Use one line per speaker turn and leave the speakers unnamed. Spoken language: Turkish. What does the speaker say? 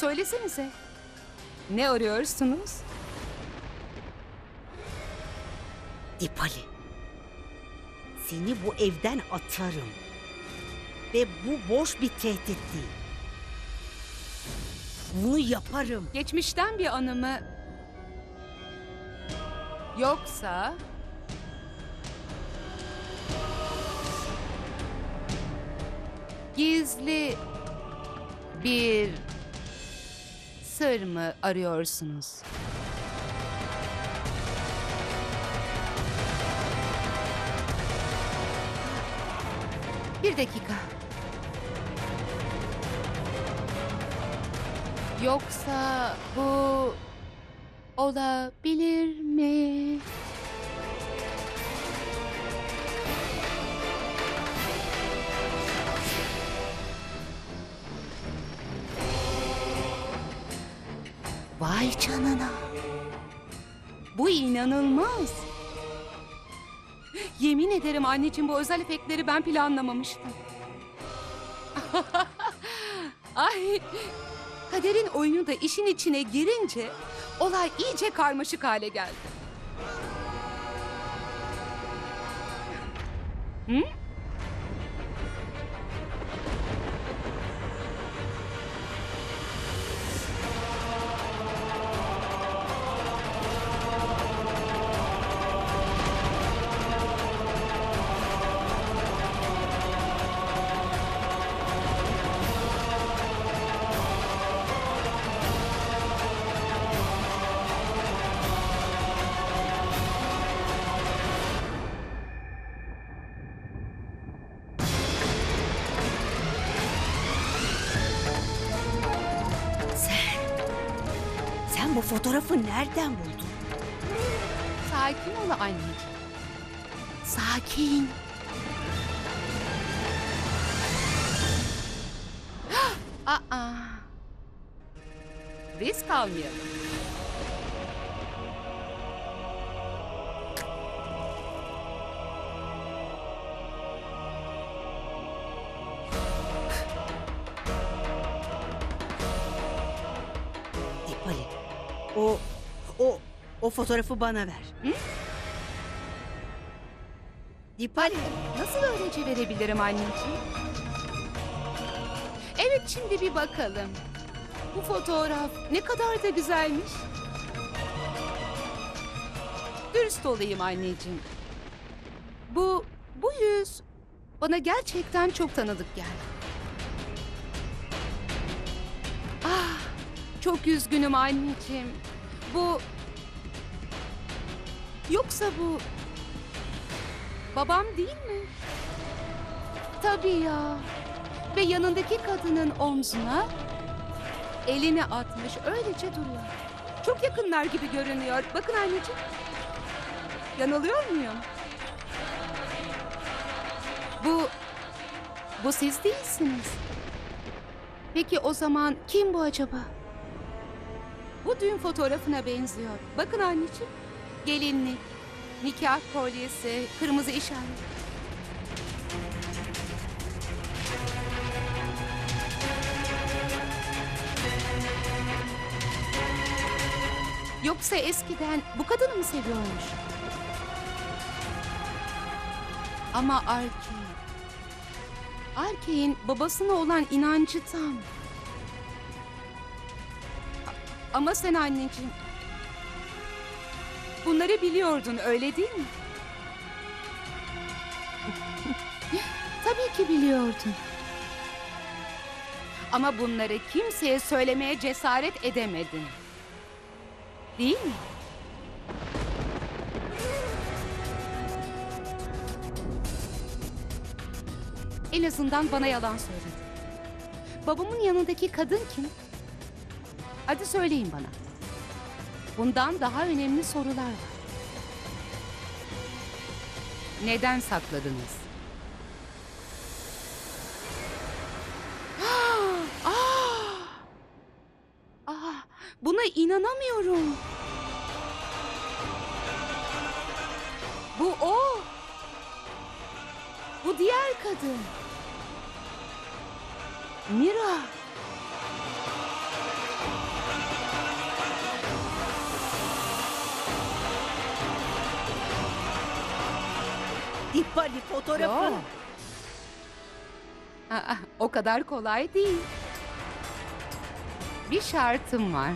Söylesenize. Ne arıyorsunuz?
Dipali. Seni bu evden atarım. Ve bu boş bir tehdit değil. Bunu yaparım.
Geçmişten bir anı mı? Yoksa... Gizli bir sır mı arıyorsunuz? Bir dakika. Yoksa bu olabilir mi? Vay canına. Bu inanılmaz. Yemin ederim anneciğim bu özel efektleri ben planlamamıştım. Ay Kaderin oyunu da işin içine girince olay iyice karmaşık hale geldi. Hı?
Bu fotoğrafı nereden buldun?
Sakin ol anneciğim. Sakin. Aa. Risk almayalım.
O... O... O fotoğrafı bana ver.
Hı?
Dipali.
Nasıl öylece verebilirim anneciğim? Evet şimdi bir bakalım. Bu fotoğraf ne kadar da güzelmiş. Dürüst olayım anneciğim. Bu, bu yüz bana gerçekten çok tanıdık geldi. Ah, çok üzgünüm anneciğim. Bu... Yoksa bu Babam değil mi? Tabii ya. Ve yanındaki kadının omzuna elini atmış öylece duruyor. Çok yakınlar gibi görünüyor. Bakın anneciğim. Yanılıyor muyum? Bu... Bu siz değilsiniz. Peki o zaman kim bu acaba? Bu düğün fotoğrafına benziyor. Bakın anneciğim. Gelinlik, nikah kolyesi, kırmızı işaret. Yoksa eskiden bu kadını mı seviyormuş? Ama Arki... Arke'in babasına olan inancı tam. Ama sen anneciğim... Bunları biliyordun öyle değil mi? Tabii ki biliyordun. Ama bunları kimseye söylemeye cesaret edemedin. Değil mi? En azından bana yalan söyledi. Babamın yanındaki kadın kim? Hadi söyleyin bana. Bundan daha önemli sorular var. Neden sakladınız? Ah! Ah! Buna inanamıyorum. Bu o. Bu diğer kadın. Mira.
Dipali fotoğrafı.
Yok. Aa, o kadar kolay değil. Bir şartım var.